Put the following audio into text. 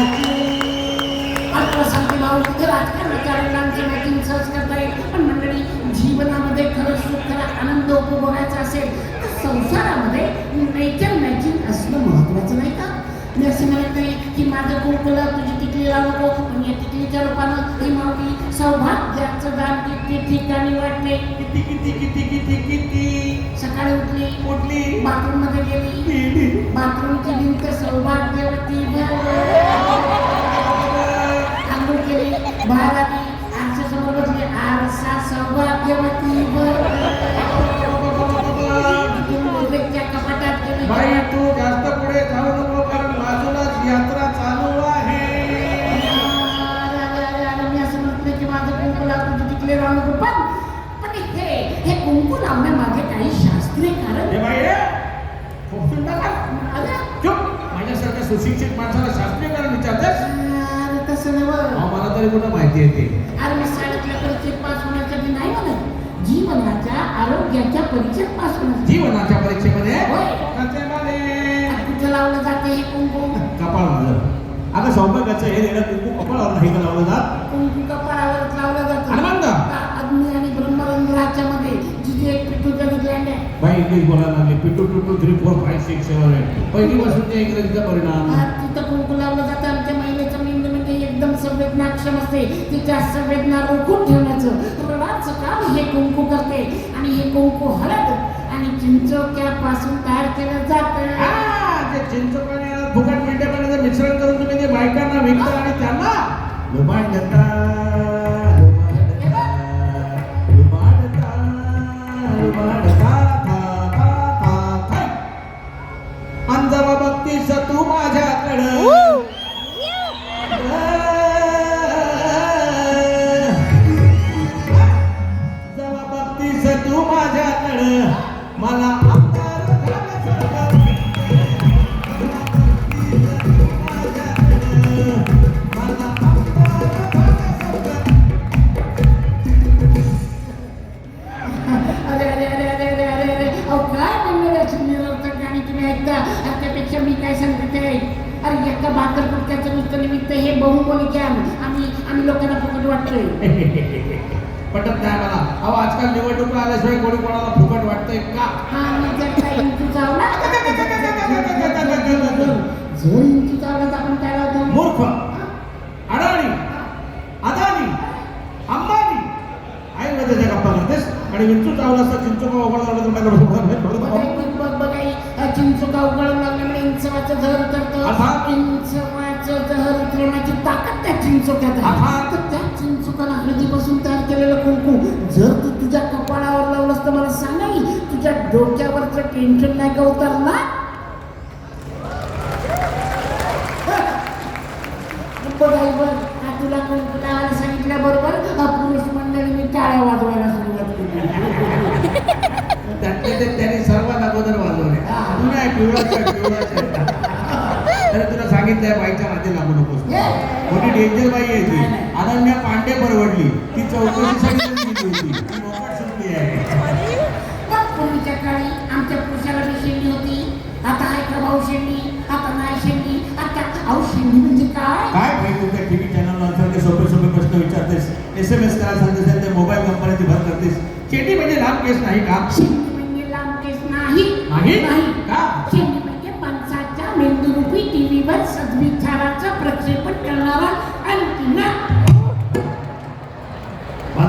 आणि तुला सांगते भाऊ राजकारणाच्या रंगांचं मॅचिंग सहज करता येईल पण मंडळी जीवनामध्ये खरं सुख खरा आनंद उपभोगायचा असेल तर संसारामध्ये नेचर मॅचिंग असणं महत्वाचं नाही का? मी असं म्हणत नाही की माझं कुंकुला तुझी टिकली लावू नको पण या टिकलीच्या रूपानं ही माऊली सौभाग्याचं दान किती ठिकाणी वाटले किती किती किती किती किती? सकाळी उठली उठली. बाथरूममध्ये गेली. बाथरूमची भिंत सौभाग्यवती आली आरशा समोर बसली आरसा सौभाग्यवती कपाटात गेली बाई तू जास्त पुढे जाऊ नको कारण बाजूलाच यात्रा चालू आहे. अरे, अरे, अरे, अरे, मी असं म्हणत नाही की माझं कुंकू लावतो तिकडे राहू नको पण पण हे हे कुंकू लावण्यामागे काही शास्त्रीय कारण. हे बाई खूप सुंदर अरे चुप. माझ्यासारख्या सुशिक्षित माणसाला शास्त्रीय कारण विचारतेस? तसं नव्हतं तरी कुठं माहिती आहे ते? अरे मी पास होण्यासाठी नाही म्हणत. जीवनाच्या आरोग्याच्या परीक्षेत पास जीवनाच्या परीक्षेमध्ये? कुठं लावलं जाते हे कुंकू? कपाळ माझं अगं सौभाग्याचं हे देणं कुंकू कपाळावर नाही का लावलं जात? कुंकू कपाळावर लावलं जातं. आनंद. अग्नी आणि ब्रह्मरंध्राच्या मध्ये जिथे एक पिटूचा ग्लँड आहे. बाई इंग्लिश बोलायला लागले. पिटू two two three four five six seven eight पहिलीपासून ते इंग्रजीचा परिणाम. तिथं कुंकू लावलं जातं. असते तिच्या संवेदना रोखून ठेवण्याचं. रडाचं काम हे कुंकू करते. आणि हे कुंकू हळद आणि चिंचोक्यापासून तयार केलं जातं. हा, मिठेपाण्याचं मिश्रण करून तुम्ही ते बायकांना विकता आणि त्यांना? लुबाडता आणि त्यापेक्षा मी काय सांगते ते अरे एका भाकर कुटक्याचं नुसतं निमित्त हे बहुमोली ज्ञान आम्ही आम्ही लोकांना फुकट वाटतोय पटत नाही मला अहो आजकाल निवडणुका आल्याशिवाय कोणी कोणाला फुकट वाटतंय का हा का आपण काय लावतो मूर्ख अडाणी अदानी अंबानी आई मध्ये त्या गप्पा करतेस आणि विंचू चावला असता चिंचोका ओघळ लावला तर बघा, मला एक बघ बघ ही चिंचुका उघडून लागल्यामुळे इंचवाचं झहर उतरतं अर्थात. इंचवाचं झहर उतरवण्याची ताकद त्या चिंचोक्यात अर्थात. त्या चिंचुकाला हळदीपासून तयार केलेलं कुंकू जर तू तुझ्या कपाळावर लावलंस तर मला सांगाल तुझ्या डोक्यावरचं टेन्शन नाही का उतरणार बघ आई बघ हा तुला कुंकू लावायला सांगितल्याबरोबर पुरुष मंडळीने टाळ्या वाजवायला तरी तुला सांगितलंय बाईच्या मागे लागू नकोस. मोठी डेंजर बाई आहे ती. अनन्या पांडे परवडली. ती चौकशीसाठी होती. ती मोकाट सुटली आहे. मग पूर्वीच्या काळी आमच्या पुरुषाला बी शेंडी होती. आता आहे का भाऊ शेंडी आता नाही शेंडी आता अहो शेंडी म्हणजे काय? काय भाई तू त्या टीव्ही चॅनल ते सोपे सोपे प्रश्न विचारतेस. एस एम एस करायला सांगतेस ते मोबाईल कंपनीची भर करतेस. म्हणजे लांब केस नाही का? शेंडी म्हणजे लांब केस नाही. नाही? नाही. Blessed be